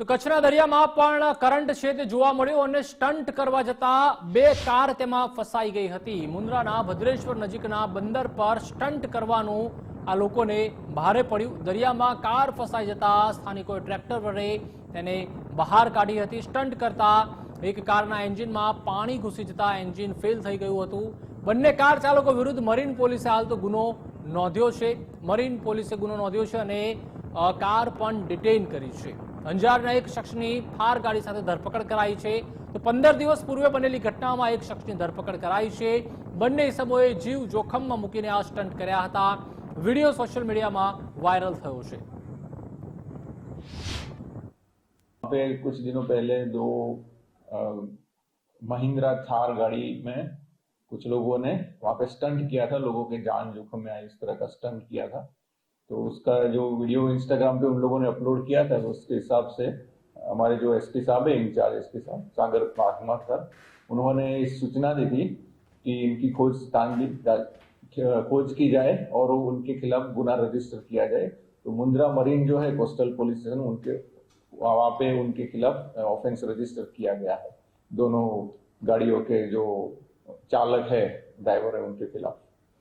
તો કચ્છના દરિયામાં પણ કરંટ છે તે જોવા મળ્યો અને સ્ટન્ટ કરવા જતા બે કાર તેમાં ફસાઈ ગઈ હતી. મુન્દ્રાના ભદ્રેશ્વર નજીકના બંદર પર સ્ટન્ટ કરવાનું આ લોકોને ભારે પડ્યું. દરિયામાં કાર ફસાઈ જતા સ્થાનિકોએ ટ્રેક્ટર વડે તેને બહાર કાઢી હતી. સ્ટન્ટ કરતા એક કારના એન્જિનમાં પાણી ઘૂસી જતા એન્જિન ફેલ થઈ ગયું હતું. બંને કાર ચાલકો વિરુદ્ધ મરીન પોલીસે હાલ તો ગુનો નોંધ્યો છે. મરીન પોલીસે ગુનો નોંધ્યો છે અને કાર પણ ડિટેઇન કરી છે. અંજારના એક શખ્સની થાર ગાડી સાથે ધરપકડ કરાઈ છે તો પંદર દિવસ પૂર્વે બનેલી ઘટનામાં એક શખ્સની ધરપકડ કરાઈ છે બંને ઇસમોએ જીવ જોખમમાં મૂકીને આ સ્ટન્ટ કર્યા હતા વિડીયો સોશિયલ મીડિયામાં વાયરલ થયો છે वहाँ पे कुछ दिनों पहले दो अ, महिंद्रा थार गाड़ी में कुछ लोगों ने वहाँ पे स्टंट किया था लोगों के जान जोखिम में आए इस तरह का स्टंट किया था तो उसका जो वीडियो इंस्टाग्राम पे उन लोगों ने अपलोड किया था तो उसके हिसाब से हमारे जो एसपी साहब है, इंचार्ज एसपी साहब, सागर महात्मा सर, उन्होंने इस सूचना दी थी कि इनकी खोज खोज की जाए और उनके खिलाफ गुना रजिस्टर किया जाए। तो मुंद्रा मरीन जो है, कोस्टल पुलिस स्टेशन, उनके, वहाँ पे उनके खिलाफ ऑफेंस रजिस्टर किया गया है। दोनों गाड़ियों के जो चालक है, ड्राइवर है, उनके खिलाफ।